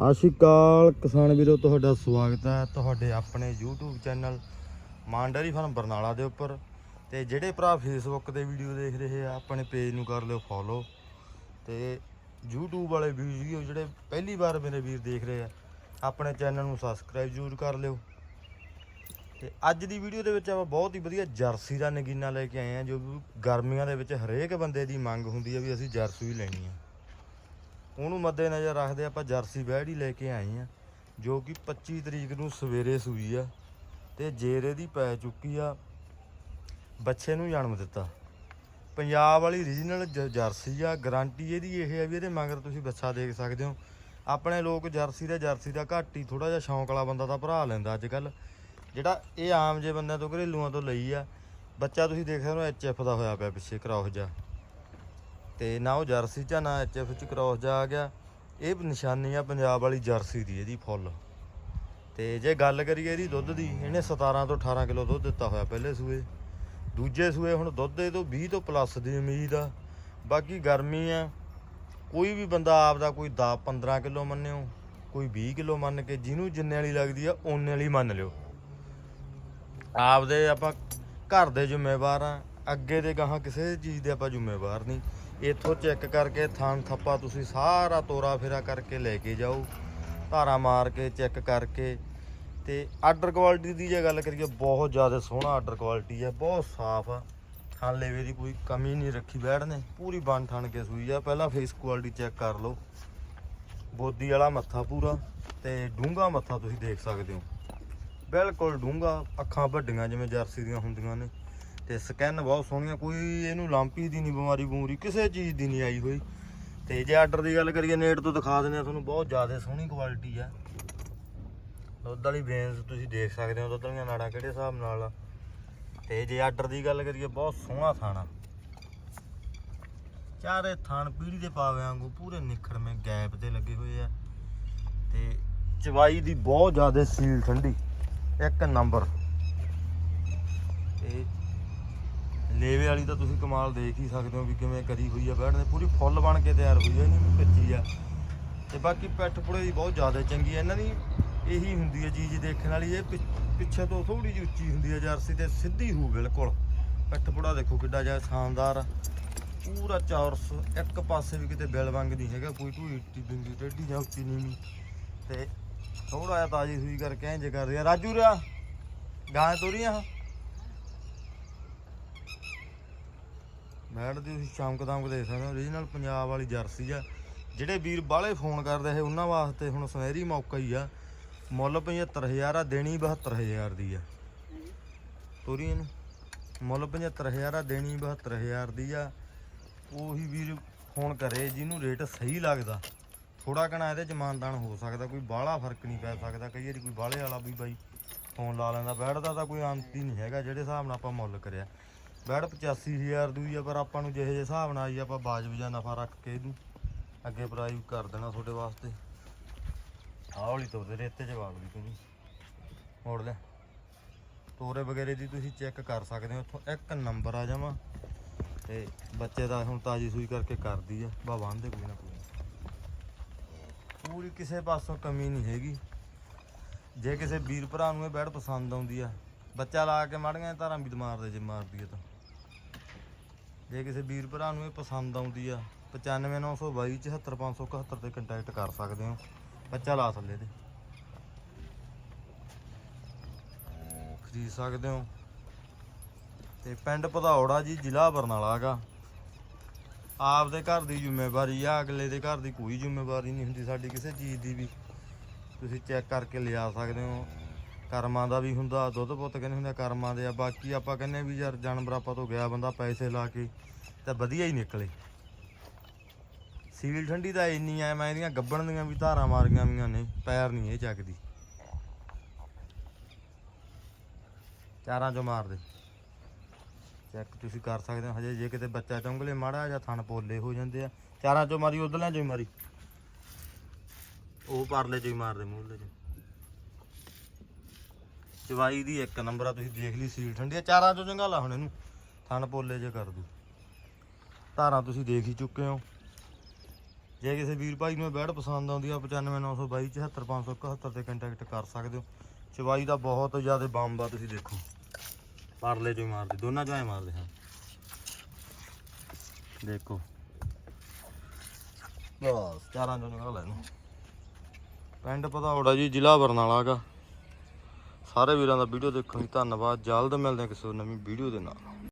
ਸਤਿ ਸ਼੍ਰੀ ਅਕਾਲ ਕਿਸਾਨ ਵੀਰੋ, ਤੁਹਾਡਾ ਸਵਾਗਤ ਹੈ ਤੁਹਾਡੇ ਆਪਣੇ YouTube ਚੈਨਲ ਮਾਂਡਰੀ ਫਾਰਮ ਬਰਨਾਲਾ ਦੇ ਉੱਪਰ। ਤੇ ਜਿਹੜੇ ਭਰਾ Facebook ਤੇ ਵੀਡੀਓ ਦੇਖ ਰਹੇ ਆ, ਆਪਣੇ ਪੇਜ ਨੂੰ ਕਰ ਲਿਓ ਫੋਲੋ ਤੇ YouTube ਵਾਲੇ ਵੀਡੀਓ ਜਿਹੜੇ ਪਹਿਲੀ ਵਾਰ ਮੇਰੇ ਵੀਰ ਦੇਖ ਰਹੇ ਆ, ਆਪਣੇ ਚੈਨਲ ਨੂੰ ਸਬਸਕ੍ਰਾਈਬ ਜ਼ਰੂਰ ਕਰ ਲਿਓ। ਤੇ ਅੱਜ ਦੀ ਵੀਡੀਓ ਦੇ ਵਿੱਚ ਆਪਾਂ ਬਹੁਤ ਹੀ ਵਧੀਆ ਜਰਸੀ ਦਾ ਨਗੀਨਾ ਲੈ ਕੇ ਆਏ ਆ, ਜੋ ਵੀ ਗਰਮੀਆਂ ਦੇ ਵਿੱਚ ਹਰੇਕ ਬੰਦੇ ਦੀ ਮੰਗ ਹੁੰਦੀ ਹੈ ਵੀ ਅਸੀਂ ਜਰਸੀ ਹੀ ਲੈਣੀ ਆ। ਉਹਨੂੰ ਮੱਦੇ ਨਜ਼ਰ ਰੱਖਦੇ ਆਪਾਂ ਜਰਸੀ ਬੈੜੀ ਲੈ ਕੇ ਆਏ ਆ, ਜੋ ਕਿ 25 ਤਰੀਕ ਨੂੰ ਸਵੇਰੇ ਸੂਈ ਆ ਤੇ ਜੇਰੇ ਦੀ ਪੈ ਚੁੱਕੀ ਆ, ਬੱਚੇ ਨੂੰ ਜਨਮ ਦਿੱਤਾ। ਪੰਜਾਬ ਵਾਲੀ ਰੀਜਨਲ ਜਰਸੀ ਆ ਗਾਰੰਟੀ ਇਹਦੀ ਇਹ ਆ ਵੀ ਇਹਦੇ ਮਗਰ ਤੁਸੀਂ ਬੱਚਾ ਦੇਖ ਸਕਦੇ ਹੋ। ਆਪਣੇ ਲੋਕ ਜਰਸੀ ਦਾ ਜਰਸੀ ਦਾ ਘੱਟ ਹੀ ਥੋੜਾ ਜਿਹਾ ਸ਼ੌਂਕ ਵਾਲਾ ਬੰਦਾ ਤਾਂ ਭਰਾ ਲੈਂਦਾ ਅੱਜ ਕੱਲ ਜਿਹੜਾ ਇਹ ਆਮ ਜੇ ਬੰਦਿਆਂ ਤੋਂ ਘਰੇਲੂਆਂ ਤੋਂ ਲਈ ਆ, ਬੱਚਾ ਤੁਸੀਂ ਦੇਖ ਸਕਦੇ ਹੋ ਐਚਐਫ ਦਾ ਹੋਇਆ ਪਿਆ ਪਿੱਛੇ ਕ੍ਰਾਸ ਜਾ ਤੇ ਨਾ ਉਹ ਜਰਸੀ ਚ ਆ, ਨਾ ਐਚਐਫ ਚ ਕ੍ਰਾਸ ਜਾ ਆ ਗਿਆ। ਇਹ ਨਿਸ਼ਾਨੀ ਆ ਪੰਜਾਬ ਵਾਲੀ ਜਰਸੀ ਦੀ ਇਹਦੀ ਫੁੱਲ। ਤੇ ਜੇ ਗੱਲ ਕਰੀਏ ਇਹਦੀ ਦੁੱਧ ਦੀ ਇਹਨੇ 17 ਤੋਂ 18 ਕਿਲੋ ਦੁੱਧ ਦਿੱਤਾ ਹੋਇਆ ਪਹਿਲੇ ਸੂਏ। ਦੂਜੇ ਸੂਏ ਹੁਣ ਦੁੱਧ ਇਹ ਤੋਂ 20 ਤੋਂ ਪਲੱਸ ਦੀ ਉਮੀਦ ਆ। ਬਾਕੀ ਗਰਮੀ ਆ ਕੋਈ ਵੀ ਬੰਦਾ ਆਪਦਾ ਕੋਈ 10 15 ਕਿਲੋ ਮੰਨਿਓ ਕੋਈ 20 ਕਿਲੋ ਮੰਨ ਕੇ ਜਿਹਨੂੰ ਜਿੰਨੇ ਵਾਲੀ ਲੱਗਦੀ ਆ ਓਨੇ ਵਾਲੀ ਮੰਨ ਲਿਓ। ਆਪਦੇ ਆਪਾਂ ਘਰ ਦੇ ਜ਼ਿੰਮੇਵਾਰ ਆ ਅੱਗੇ ਦੇ ਗਾਹਾਂ ਕਿਸੇ ਚੀਜ਼ ਦੇ ਆਪਾਂ ਜ਼ਿੰਮੇਵਾਰ ਨਹੀਂ। ਇੱਥੋਂ ਚੈੱਕ ਕਰਕੇ ਥਾਂ ਥੱਪਾ ਤੁਸੀਂ ਸਾਰਾ ਤੋਰਾ ਫੇਰਾ ਕਰਕੇ ਲੈ ਕੇ ਜਾਓ। ਧਾਰਾ ਮਾਰ ਕੇ ਚੈੱਕ ਕਰਕੇ। ਤੇ ਆਰਡਰ ਕੁਆਲਿਟੀ ਦੀ ਜੇ ਗੱਲ ਕਰੀਏ, ਬਹੁਤ ਜ਼ਿਆਦਾ ਸੋਹਣਾ ਆਰਡਰ ਕੁਆਲਿਟੀ ਹੈ ਬਹੁਤ ਸਾਫ਼ ਆ। ਥਾਂ ਲੇਵੇ ਦੀ ਕੋਈ ਕਮੀ ਨਹੀਂ ਰੱਖੀ ਬੈੜ ਨੇ, ਪੂਰੀ ਬਣ ਠਣ ਕੇ ਸੂਈ ਆ। ਪਹਿਲਾਂ ਫੇਸ ਕੁਆਲਿਟੀ ਚੈੱਕ ਕਰ ਲਓ। ਬੋਦੀ ਵਾਲਾ ਮੱਥਾ ਪੂਰਾ ਤੇ ਡੂੰਗਾ ਮੱਥਾ ਤੁਸੀਂ ਦੇਖ ਸਕਦੇ ਹੋ। ਬਿਲਕੁਲ ਡੂੰਗਾ ਅੱਖਾਂ ਵੱਡੀਆਂ ਜਿਵੇਂ ਜਰਸੀ ਦੀਆਂ ਹੁੰਦੀਆਂ ਨੇ। ਤੇ ਸਕੈਨ ਬਹੁਤ ਸੋਹਣੀ ਆ ਕੋਈ ਇਹਨੂੰ ਲਾਂਪੀ ਦੀ ਨਹੀਂ ਬਿਮਾਰੀ ਬੂਰੀ ਕਿਸੇ ਚੀਜ਼ ਦੀ ਨਹੀਂ ਆਈ ਹੋਈ। ਤੇ ਜੇ ਆਰਡਰ ਦੀ ਗੱਲ ਕਰੀਏ, ਨੇਟ ਤੋਂ ਦਿਖਾ ਦਿੰਦੇ ਆ ਤੁਹਾਨੂੰ ਬਹੁਤ ਜ਼ਿਆਦਾ ਸੋਹਣੀ ਕੁਆਲਿਟੀ ਆ। ਦੁੱਧ ਵਾਲੀ ਬੇਨਸ ਤੁਸੀਂ ਦੇਖ ਸਕਦੇ ਹੋ, ਦੁੱਧ ਵਾਲੀਆਂ ਨਾੜਾਂ ਕਿਹੜੇ ਹਿਸਾਬ ਨਾਲ ਆ। ਤੇ ਜੇ ਆਰਡਰ ਦੀ ਗੱਲ ਕਰੀਏ, ਬਹੁਤ ਸੋਹਣਾ ਥਾਣਾ ਚਾਰੇ ਥਾਣ ਪੀੜੀ ਦੇ ਪਾਵੇ ਵਾਂਗੂ, ਪੂਰੇ ਨਿਖੜਵੇਂ ਗੈਪ ਤੇ ਲੱਗੇ ਹੋਏ ਆ। ਤੇ ਚਵਾਈ ਦੀ ਬਹੁਤ ਜ਼ਿਆਦਾ ਸੀਲ ਠੰਡੀ। ਇੱਕ ਨੰਬਰ ਤੇ ਲੇਵੇ ਵਾਲੀ ਤਾਂ ਤੁਸੀਂ ਕਮਾਲ ਦੇਖ ਹੀ ਸਕਦੇ ਹੋ ਵੀ ਕਿਵੇਂ ਕਰੀ ਹੋਈ ਆ ਬੈਠ ਨੇ ਪੂਰੀ ਫੁੱਲ ਬਣ ਕੇ ਤਿਆਰ ਹੋਈ ਆ ਨਹੀਂ ਵੀ ਕੱਚੀ ਆ। ਤੇ ਬਾਕੀ ਪੈਠ ਪੁੜੇ ਦੀ ਬਹੁਤ ਜ਼ਿਆਦਾ ਚੰਗੀ ਆ, ਇਹਨਾਂ ਦੀ ਇਹੀ ਹੁੰਦੀ ਹੈ ਚੀਜ਼ ਦੇਖਣ ਵਾਲੀ, ਇਹ ਪਿ- ਪਿੱਛੇ ਤੋਂ ਥੋੜੀ ਜਿਹੀ ਉੱਚੀ ਹੁੰਦੀ ਹੈ ਜਰਸੀ ਤੇ ਸਿੱਧੀ ਹੋ ਬਿਲਕੁਲ। ਪਿੱਠ ਪੁੜਾ ਦੇਖੋ ਕਿੱਡਾ ਜਿਹਾ ਸ਼ਾਨਦਾਰ ਪੂਰਾ ਚੌਰਸ, ਇੱਕ ਪਾਸੇ ਵੀ ਕਿਤੇ ਬਿਲ ਵਾਂਗ ਨਹੀਂ ਹੈਗਾ, ਕੋਈ ਢੂਈ ਟੀ ਟੇਢੀ ਜਾਂ ਉੱਚੀ ਨਹੀਂ ਤੇ ਥੋੜਾ ਜਿਹਾ ਤਾਜੀ ਸੂਈ ਕਰਕੇ ਇੰਜ ਕਰ ਰਿਹਾ। ਰਾਜੂ ਰਿਆ ਗਾਂ ਤੋਰੀਆਂ? ਮੈਡ ਦੀ ਤੁਸੀਂ ਚਮਕ ਦਮਕ ਦੇਖ ਸਕਦੇ ਹੋ ਓਰੀਜਨਲ ਪੰਜਾਬ ਵਾਲੀ ਜਰਸੀ ਆ। ਜਿਹੜੇ ਵੀਰ ਬਾਹਲੇ ਫੋਨ ਕਰਦੇ ਹੈ ਉਹਨਾਂ ਵਾਸਤੇ ਹੁਣ ਸੁਨਹਿਰੀ ਮੌਕਾ ਹੀ ਆ। ਮੁੱਲ 75000 ਆ, ਦੇਣੀ 72000 ਦੀ ਆ। ਤੋਰੀ ਨੂੰ ਮੁੱਲ 75000 ਆ, ਦੇਣੀ 72000 ਦੀ ਆ। ਉਹੀ ਵੀਰ ਫੋਨ ਕਰੇ, ਜਿਹਨੂੰ ਰੇਟ ਸਹੀ ਲੱਗਦਾ। ਥੋੜਾ ਘਣਾ ਇਹਦੇ ਚ ਮਾਨਦਾਨ ਹੋ ਸਕਦਾ, ਕੋਈ ਬਾਹਲਾ ਫ਼ਰਕ ਨਹੀਂ ਪੈ ਸਕਦਾ। ਕਈ ਵਾਰੀ ਕੋਈ ਬਾਹਲੇ ਵਾਲਾ ਵੀ ਬਾਈ ਫੋਨ ਲਾ ਲੈਂਦਾ ਬੈਡ ਦਾ ਤਾਂ ਕੋਈ ਅੰਤ ਹੀ ਨਹੀਂ ਹੈਗਾ, ਜਿਹੜੇ ਹਿਸਾਬ ਨਾਲ ਆਪਾਂ ਮੁੱਲ ਕਰਿਆ। ਬੈਡ 85000 ਦੀ ਆ, ਪਰ ਆਪਾਂ ਨੂੰ ਜਿਹੇ ਜਿਹੇ ਹਿਸਾਬ ਨਾਲ ਆਈ ਆਪਾਂ ਬਾਜਬ ਜਾਂ ਨਫਾ ਰੱਖ ਕੇ ਇਹਨੂੰ ਅੱਗੇ ਪ੍ਰਾਈਸ ਕਰ ਦੇਣਾ ਤੁਹਾਡੇ ਵਾਸਤੇ। ਆਹ ਵਾਲੀ ਤੋਂ ਦੇ ਰੇਤੇ ਚ ਵਾਲ ਦੀ ਤੁਸੀਂ। ਮੋੜ ਲੈ। ਤੋਰੇ ਵਗੈਰੇ ਦੀ ਤੁਸੀਂ ਚੈੱਕ ਕਰ ਸਕਦੇ ਹੋ, ਉੱਥੋਂ ਇੱਕ ਨੰਬਰ ਆ ਜਾਵਾਂ। ਤੇ ਬੱਚੇ ਦਾ ਹੁਣ ਤਾਜੀ ਸੂਈ ਕਰਕੇ ਕਰਦੀ ਆ, ਬਾ ਬੰਨਦੇ ਕੋਈ ਨਾ ਕੋਈ। ਪੂਰੀ ਕਿਸੇ ਪਾਸੋਂ ਕਮੀ ਨਹੀਂ ਹੈਗੀ। ਜੇ ਕਿਸੇ ਵੀਰ ਭਰਾ ਨੂੰ ਇਹ ਬੈਡ ਪਸੰਦ ਆਉਂਦੀ ਆ ਬੱਚਾ ਲਾ ਕੇ ਮਾੜੀਆਂ ਧਾਰਾਂ ਵੀ ਮਾਰਦੇ ਜੇ ਮਾਰਦੀ ਹੈ ਤਾਂ। ਜੇ ਕਿਸੇ ਵੀਰ ਭਰਾ ਨੂੰ ਇਹ ਪਸੰਦ ਆਉਂਦੀ ਆ 95922 74571 ਤੇ ਕੰਟੈਕਟ ਕਰ ਸਕਦੇ ਹੋ। ਬੱਚਾ ਲਾ ਥੱਲੇ ਤੇ। ਖਰੀਦ ਸਕਦੇ ਹੋ। ਤੇ ਪਿੰਡ ਭਦੌੜਾ ਜੀ, ਜ਼ਿਲ੍ਹਾ ਬਰਨਾਲਾ ਹੈਗਾ ਆਪਦੇ ਘਰ ਦੀ ਜ਼ਿੰਮੇਵਾਰੀ ਆ, ਅਗਲੇ ਦੇ ਘਰ ਦੀ ਕੋਈ ਜ਼ਿੰਮੇਵਾਰੀ ਨਹੀਂ ਹੁੰਦੀ ਸਾਡੀ ਕਿਸੇ ਚੀਜ਼ ਦੀ ਵੀ। ਤੁਸੀਂ ਚੈੱਕ ਕਰਕੇ ਲਿਆ ਸਕਦੇ ਹੋ। ਕਰਮਾਂ ਦਾ ਵੀ ਹੁੰਦਾ, ਦੁੱਧ ਪੁੱਤ ਕਹਿੰਦੇ ਹੁੰਦੇ ਆ ਕਰਮਾਂ ਦੇ ਆ, ਬਾਕੀ ਆਪਾਂ ਕਹਿੰਦੇ ਵੀ ਯਾਰ ਜਾਨਵਰ ਆਪਾਂ ਤੋਂ ਗਿਆ ਬੰਦਾ ਪੈਸੇ ਲਾ ਕੇ ਤਾਂ ਵਧੀਆ ਹੀ ਨਿਕਲੇ। ਸੀਲ ਠੰਡੀ ਤਾਂ ਇੰਨੀ ਐ ਮੈਂ ਇਹਦੀਆਂ ਗੱਬਣ ਦੀਆਂ ਵੀ ਧਾਰਾਂ ਮਾਰੀਆਂ ਵੀਆਂ ਨੇ, ਪੈਰ ਨਹੀਂ ਇਹ ਚੱਕਦੀ। ਚਾਰਾਂ ਚੋਂ ਮਾਰ ਦੇ। ਚੈੱਕ ਤੁਸੀਂ ਕਰ ਸਕਦੇ ਹੋ, ਹਜੇ ਜੇ ਕਿਤੇ ਬੱਚਾ ਚੁੰਗਲੇ ਮਾੜਾ ਜਾਂ ਥਣ ਪੋਲੇ ਹੋ ਜਾਂਦੇ ਆ, ਚਾਰਾਂ ਚੋਂ ਮਾਰੀ, ਉਧਰਲਿਆਂ ਚੋਂ ਹੀ ਮਾਰੀ। ਉਹ ਪਰਲੇ ਚੋਂ ਹੀ ਮਾਰਦੇ ਮੂਹਰਲੇ ਚੋਂ। ਚਵਾਈ ਦੀ ਇੱਕ ਨੰਬਰ ਆ, ਤੁਸੀਂ ਦੇਖ ਲਈ ਸੀਲ ਠੰਡੀ ਆ, ਚਾਰਾਂ ਚੋਂ ਚੰਗਾ ਲਾ ਹੁਣ ਇਹਨੂੰ। ਥਣ ਪੋਲੇ ਜੇ ਕਰ ਦੂ। ਧਾਰਾਂ ਤੁਸੀਂ ਦੇਖ ਹੀ ਚੁੱਕੇ ਹੋ। ਜੇ ਕਿਸੇ ਵੀਰ ਭਾਈ ਨੂੰ ਇਹ ਪਸੰਦ ਆਉਂਦੀ ਆ 95922 74571 ਤੇ ਕੰਟੈਕਟ ਕਰ ਸਕਦੇ ਹੋ। ਚਵਾਈ ਦਾ ਬਹੁਤ ਜ਼ਿਆਦਾ ਬੰਬ ਆ, ਤੁਸੀਂ ਦੇਖੋ। ਪਰਲੇ ਚੋਂ ਹੀ ਮਾਰਦੇ, ਦੋਨਾਂ ਚੋਂ ਹੀ ਮਾਰਦੇ, ਹਾਂ। ਦੇਖੋ। ਬਸ, ਚਾਰਾਂ ਚੋਂ ਨਿਕਲ ਲੈ ਇਹਨੂੰ। ਪਿੰਡ ਪਧੌੜਾ ਜੀ ਜ਼ਿਲ੍ਹਾ ਬਰਨਾਲਾ ਗਾ ਸਾਰੇ ਵੀਰਾਂ ਦਾ ਵੀਡੀਓ ਦੇਖਣ ਲਈ ਧੰਨਵਾਦ। ਜਲਦ ਮਿਲਦੇ ਹਾਂ ਕਿਸੇ ਨਵੀਂ ਵੀਡੀਓ ਦੇ ਨਾਲ।